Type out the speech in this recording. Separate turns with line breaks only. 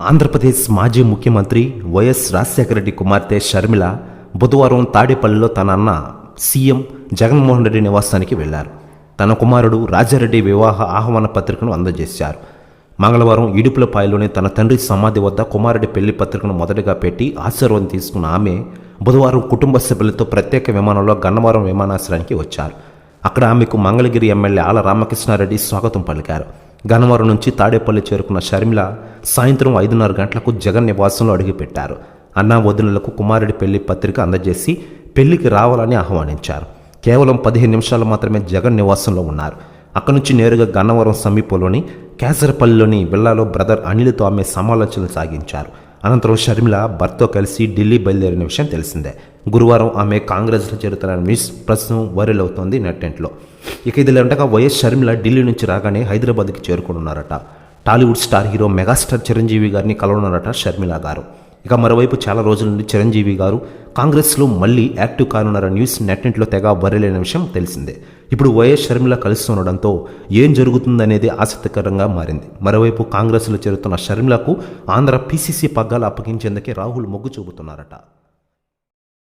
ఆంధ్రప్రదేశ్ మాజీ ముఖ్యమంత్రి వైఎస్ రాజశేఖర రెడ్డి కుమార్తె షర్మిల బుధవారం తాడేపల్లిలో తన అన్న సీఎం జగన్మోహన్ రెడ్డి నివాసానికి వెళ్ళారు. తన కుమారుడు రాజారెడ్డి వివాహ ఆహ్వాన పత్రికను అందజేశారు. మంగళవారం ఇడుపులపాయలోని తన తండ్రి సమాధి వద్ద కుమారుడి పెళ్ళి పత్రికను మొదటగా పెట్టి ఆశీర్వాదం తీసుకున్న ఆమె బుధవారం కుటుంబ సభ్యులతో ప్రత్యేక విమానంలో గన్నవరం విమానాశ్రయానికి వచ్చారు. అక్కడ ఆమెకు మంగళగిరి ఎమ్మెల్యే ఆల రామకృష్ణారెడ్డి స్వాగతం పలికారు. గన్నవరం నుంచి తాడేపల్లి చేరుకున్న షర్మిల సాయంత్రం ఐదున్నర గంటలకు జగన్ నివాసంలో అడుగుపెట్టారు. అన్నా వదినలకు కుమారుడి పెళ్ళి పత్రిక అందజేసి పెళ్ళికి రావాలని ఆహ్వానించారు. కేవలం పదిహేను నిమిషాలు మాత్రమే జగన్ నివాసంలో ఉన్నారు. అక్కడి నుంచి నేరుగా గన్నవరం సమీపంలోని కేసరపల్లిలోని విల్లాలో బ్రదర్ అనిల్తో ఆమె సమాలోచనలు సాగించారు. అనంతరం షర్మిల భర్తతో కలిసి ఢిల్లీ బయలుదేరిన విషయం తెలిసిందే. గురువారం ఆమె కాంగ్రెస్లో చేరుతున్న న్యూస్ ప్రస్తుతం వైరల్ అవుతోంది నెట్టెంట్లో ఇక ఇదిలో ఉండగా వైఎస్ షర్మిల ఢిల్లీ నుంచి రాగానే హైదరాబాద్కి చేరుకున్నారట Tollywood star hero megastar Chiranjeevi గారిని కలవనున్నారట షర్మిల గారు. ఇక మరోవైపు చాలా రోజుల నుండి చిరంజీవి గారు కాంగ్రెస్లో మళ్ళీ యాక్టివ్ కానున్నారన్న న్యూస్ నెట్నెట్లో తెగ బర్రెలైన విషయం తెలిసిందే. ఇప్పుడు వైఎస్ షర్మిల కలుస్తుండడంతో ఏం జరుగుతుందనేది ఆసక్తికరంగా మారింది. మరోవైపు కాంగ్రెస్లో చేరుతున్న షర్మిలకు ఆంధ్ర పీసీసీ పగ్గాలు అప్పగించేందుకే రాహుల్ మొగ్గు చూపుతున్నారట.